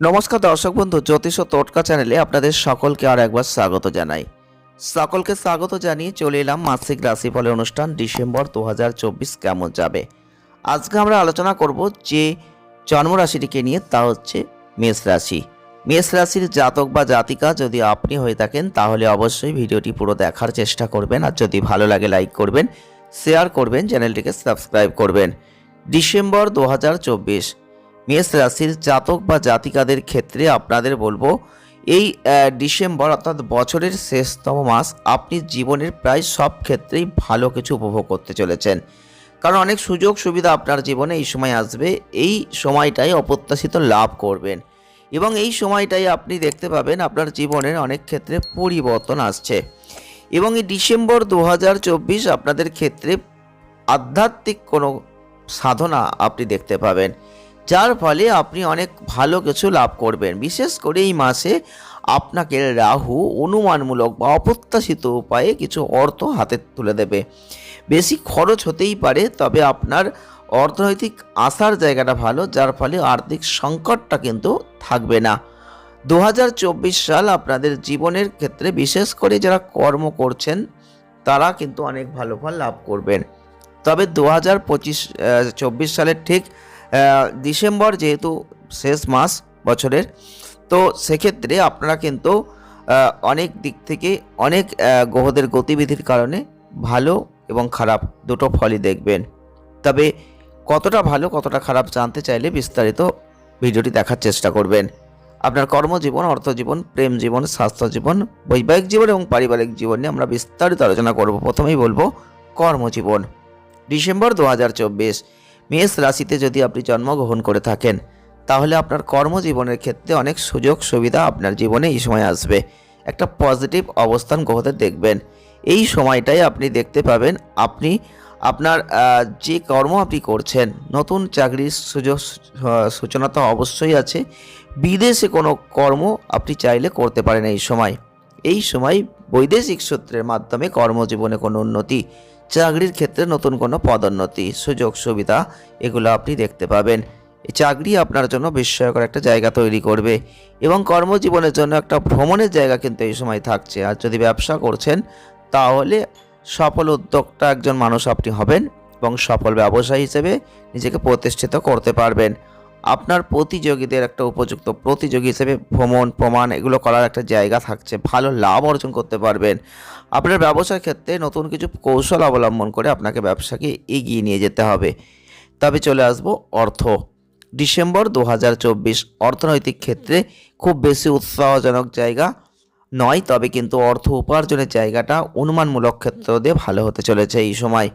নমস্কার দর্শক বন্ধু, জ্যোতিষ ও টোটকা চ্যানেলে আপনাদের সকলকে আর একবার স্বাগত জানাই। সকলকে স্বাগত জানিয়ে চলে এলাম মাসিক রাশিফলের অনুষ্ঠান ডিসেম্বর দু হাজার চব্বিশ কেমন যাবে? আজকে আমরা আলোচনা করব যে জন্মরাশিটিকে নিয়ে, তা হচ্ছে মেষ রাশি। মেষ রাশির জাতক বা জাতিকা যদি আপনি হয়ে থাকেন, তাহলে অবশ্যই ভিডিওটি পুরো দেখার চেষ্টা করবেন আর যদি ভালো লাগে, লাইক করবেন, শেয়ার করবেন, চ্যানেলটিকে সাবস্ক্রাইব করবেন। ডিসেম্বর দু হাজার চব্বিশ মেষ রাশির জাতক বা জাতিকাদের ক্ষেত্রে আপনাদের বলব, এই ডিসেম্বর অর্থাৎ বছরের শেষতম মাস আপনি জীবনের প্রায় সব ক্ষেত্রেই ভালো কিছু উপভোগ করতে চলেছেন। কারণ অনেক সুযোগ সুবিধা আপনার জীবনে এই সময় আসবে, এই সময়টাই অপ্রত্যাশিত লাভ করবেন। এবং এই সময়টাই আপনি দেখতে পাবেন আপনার জীবনের অনেক ক্ষেত্রে পরিবর্তন আসছে। এবং এই ডিসেম্বর দু হাজার চব্বিশ আপনাদের ক্ষেত্রে আধ্যাত্মিক কোনো সাধনা আপনি দেখতে পাবেন। যার ফলে আপনি অনেক ভালো কিছু লাভ করবেন। বিশেষ করে এই মাসে আপনাকে রাহু অনুমানমূলক বা অপ্রত্যাশিত উপায়ে কিছু অর্থ হাতে তুলে দেবে। বেশি খরচ হতেই পারে, তবে আপনার অর্থনৈতিক আসার জায়গাটা ভালো, যার ফলে আর্থিক সংকটটা কিন্তু থাকবে না। দু হাজার চব্বিশ সাল আপনাদের জীবনের ক্ষেত্রে বিশেষ করে যারা কর্ম করছেন, তারা কিন্তু অনেক ভালো ফল লাভ করবেন। তবে দু হাজার পঁচিশ চব্বিশ সালের ঠিক ডিসেম্বর যেহেতু শেষ মাস বছরের, তো সেক্ষেত্রে আপনারা কিন্তু অনেক দিক থেকে অনেক গ্রহদের গতিবিধির কারণে ভালো এবং খারাপ দুটো ফলই দেখবেন। তবে কতটা ভালো, কতটা খারাপ জানতে চাইলে বিস্তারিত ভিডিওটি দেখার চেষ্টা করবেন। আপনার কর্মজীবন, অর্থজীবন, প্রেম জীবন স্বাস্থ্য জীবন বৈবাহিক জীবন এবং পারিবারিক জীবন নিয়ে আমরা বিস্তারিত আলোচনা করব। প্রথমেই বলব কর্মজীবন। ডিসেম্বর দু হাজার চব্বিশ মেষ রাশিতে যদি আপনি জন্মগ্রহণ করে থাকেন, তাহলে আপনার কর্মজীবনের ক্ষেত্রে অনেক সুযোগ সুবিধা আপনার জীবনে এই সময় আসবে। একটা পজিটিভ অবস্থান গ্রহতে দেখবেন। এই সময়টাই আপনি দেখতে পাবেন, আপনি আপনার যে কর্ম আপনি করছেন, নতুন চাকরির সুযোগ সূচনা তো অবশ্যই আছে। বিদেশে কোনো কর্ম আপনি চাইলে করতে পারেন এই সময়। এই সময় বৈদেশিক সূত্রের মাধ্যমে কর্মজীবনে কোনো উন্নতি চাকরির ক্ষেত্রে নতুন কোনো পদোন্নতি, সুযোগ, সুবিধা, এগুলো আপনি দেখতে পাবেন। এই চাকরি আপনার জন্য বিস্ময়কর একটা জায়গা তৈরি করবে এবং কর্মজীবনের জন্য একটা ভ্রমণের জায়গা কিন্তু এই সময় থাকছে। আর যদি ব্যবসা করছেন, তাহলে সফল উদ্যোক্তা একজন মানুষ আপনি হবেন এবং সফল ব্যবসায়ী হিসেবে নিজেকে প্রতিষ্ঠিত করতে পারবেন। আপনার প্রতিযোগীদের একটা উপযুক্ত প্রতিযোগী হিসেবে ভ্রমণ, প্রমাণ এগুলো করার একটা জায়গা থাকছে। ভালো লাভ অর্জন করতে পারবেন। আপনার ব্যবসার ক্ষেত্রে নতুন কিছু কৌশল অবলম্বন করে আপনাকে ব্যবসাকে এগিয়ে নিয়ে যেতে হবে। তবে চলে আসব অর্থ। ডিসেম্বর দু হাজার চব্বিশ অর্থনৈতিক ক্ষেত্রে খুব বেশি উৎসাহজনক জায়গা নয়, তবে কিন্তু অর্থ উপার্জনের জায়গাটা অনুমানমূলক ক্ষেত্র দিয়ে ভালো হতে চলেছে এই সময়।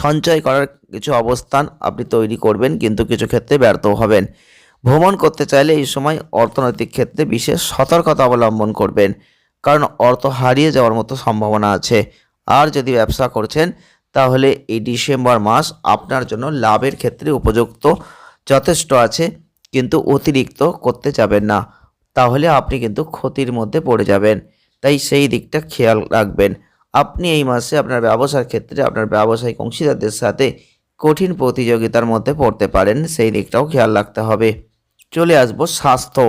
সঞ্চয় করার কিছু অবস্থান আপনি তৈরি করবেন, কিন্তু কিছু ক্ষেত্রে ব্যর্থ হবেন। ভ্রমণ করতে চাইলে এই সময় অর্থনৈতিক ক্ষেত্রে বিশেষ সতর্কতা অবলম্বন করবেন, কারণ অর্থ হারিয়ে যাওয়ার মতো সম্ভাবনা আছে। আর যদি ব্যবসা করছেন, তাহলে এই ডিসেম্বর মাস আপনার জন্য লাভের ক্ষেত্রে উপযুক্ত, যথেষ্ট আছে, কিন্তু অতিরিক্ত করতে যাবেন না। তাহলে আপনি কিন্তু ক্ষতির মধ্যে পড়ে যাবেন। তাই সেই দিকটা খেয়াল রাখবেন। আপনি এই মাসে আপনার ব্যবসার ক্ষেত্রে আপনার ব্যবসায়িক অংশীদারদের সাথে কঠিন প্রতিযোগিতার মধ্যে পড়তে পারেন, সেই দিকটাও খেয়াল রাখতে হবে। চলে আসব স্বাস্থ্য।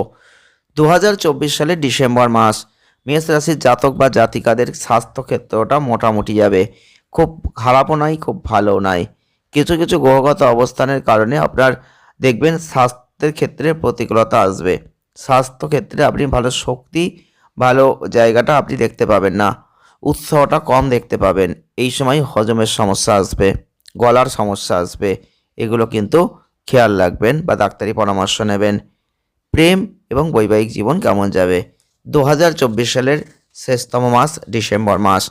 দু হাজার চব্বিশ সালের ডিসেম্বর মাস, মেষ রাশির জাতক বা জাতিকাদের স্বাস্থ্য ক্ষেত্রটা মোটামুটি যাবে। খুব খারাপও নয় খুব ভালোও নয় কিছু কিছু গ্রহগত অবস্থানের কারণে আপনার দেখবেন স্বাস্থ্যের ক্ষেত্রে প্রতিকূলতা আসবে। স্বাস্থ্য ক্ষেত্রে আপনি ভালো শক্তি, ভালো জায়গাটা আপনি দেখতে পাবেন না। উৎসাহটা কম দেখতে পাবেন। এই সময় হজমের সমস্যা আসবে, গলার সমস্যা আসবে, এগুলো কিন্তু খেয়াল রাখবেন বা ডাক্তারি পরামর্শ নেবেন। প্রেম এবং বৈবাহিক জীবন কেমন যাবে? দু হাজার চব্বিশ সালের শেষতম মাস, ডিসেম্বর মাস।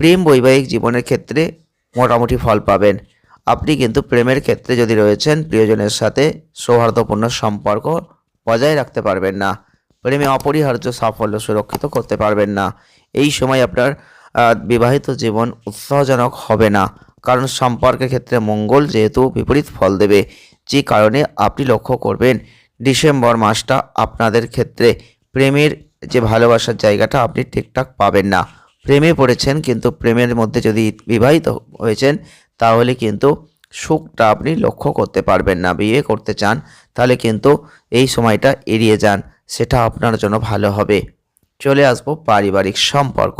প্রেম বৈবাহিক জীবনের ক্ষেত্রে মোটামুটি ফল পাবেন। আপনি কিন্তু প্রেমের ক্ষেত্রে যদি রয়েছেন, প্রিয়জনের সাথে সৌহার্দ্যপূর্ণ সম্পর্ক বজায় রাখতে পারবেন না। প্রেমে অপরিহার্য সাফল্য সুরক্ষিত করতে পারবেন না। এই সময় আপনার বিবাহিত জীবন উৎসাহজনক হবে না। কারণ সম্পর্কের ক্ষেত্রে মঙ্গল যেহেতু বিপরীত ফল দেবে, যে কারণে আপনি লক্ষ্য করবেন ডিসেম্বর মাসটা আপনাদের ক্ষেত্রে প্রেমের যে ভালোবাসার জায়গাটা আপনি ঠিকঠাক পাবেন না। প্রেমে পড়েছেন কিন্তু প্রেমের মধ্যে যদি বিবাহিত হয়েছেন, তাহলে কিন্তু সুখটা আপনি লক্ষ্য করতে পারবেন না। বিয়ে করতে চান, তাহলে কিন্তু এই সময়টা এড়িয়ে যান, সেটা আপনার জন্য ভালো হবে। চলে আসব পারিবারিক সম্পর্ক।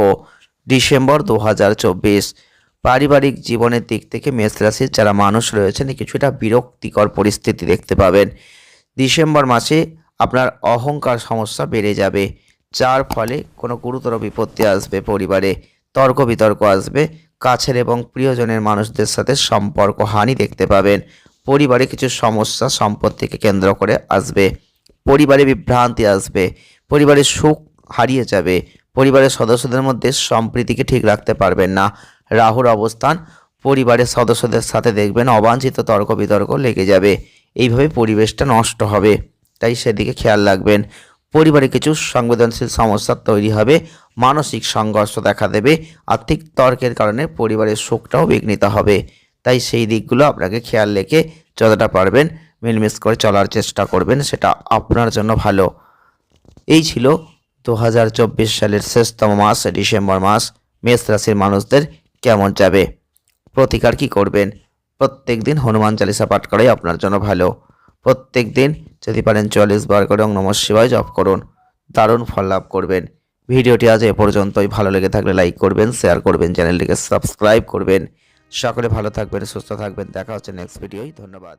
ডিসেম্বর দু হাজার চব্বিশ। পারিবারিক জীবনের দিক থেকে মেষ রাশির যারা মানুষ রয়েছেন কিছুটা বিরক্তিকর পরিস্থিতি দেখতে পাবেন। ডিসেম্বর মাসে আপনার অহংকার সমস্যা বেড়ে যাবে, যার ফলে কোনো গুরুতর বিপত্তি আসবে পরিবারে তর্ক বিতর্ক আসবে। কাছের এবং প্রিয়জনের মানুষদের সাথে সম্পর্ক হানি দেখতে পাবেন। পরিবারে কিছু সমস্যা সম্পত্তিকে কেন্দ্র করে আসবে। পরিবারে বিভ্রান্তি আসবে। পরিবারের সুখ হারিয়ে যাবে। পরিবারের সদস্যদের মধ্যে সম্প্রীতিকে ঠিক রাখতে পারবেন না। রাহুর অবস্থান, পরিবারের সদস্যদের সাথে দেখবেন অবাঞ্ছিত তর্ক বিতর্ক লেগে যাবে। এইভাবে পরিবেশটা নষ্ট হবে। তাই সেদিকে খেয়াল রাখবেন। পরিবারে কিছু সংবেদনশীল সমস্যা তৈরি হবে। মানসিক সংঘর্ষ দেখা দেবে। আর্থিক তর্কের কারণে পরিবারের সুখটাও বিঘ্নিত হবে। তাই সেই দিকগুলো আপনাকে খেয়াল রেখে যতটা পারবেন মিলমিশ করে চলার চেষ্টা করবেন, সেটা আপনার জন্য ভালো। এই ছিল দু হাজার চব্বিশ সালের শেষতম মাস, ডিসেম্বর মাস, মেষ রাশির মানুষদের কেমন যাবে? প্রতিকার কি করবেন? প্রত্যেক দিন হনুমান চালিসা পাঠ করাই আপনার জন্য ভালো। প্রত্যেক দিন যদি পারেন চল্লিশ বার করে ওং নমঃ শিবায় জপ করুন। দারুণ ফল লাভ করবেন। ভিডিওটি আজ এ পর্যন্তই। ভালো লেগে থাকলে লাইক করবেন, শেয়ার করবেন, চ্যানেলটিকে সাবস্ক্রাইব করবেন। সকলে ভালো থাকবেন, সুস্থ থাকবেন। দেখা হচ্ছে নেক্সট ভিডিওই ধন্যবাদ।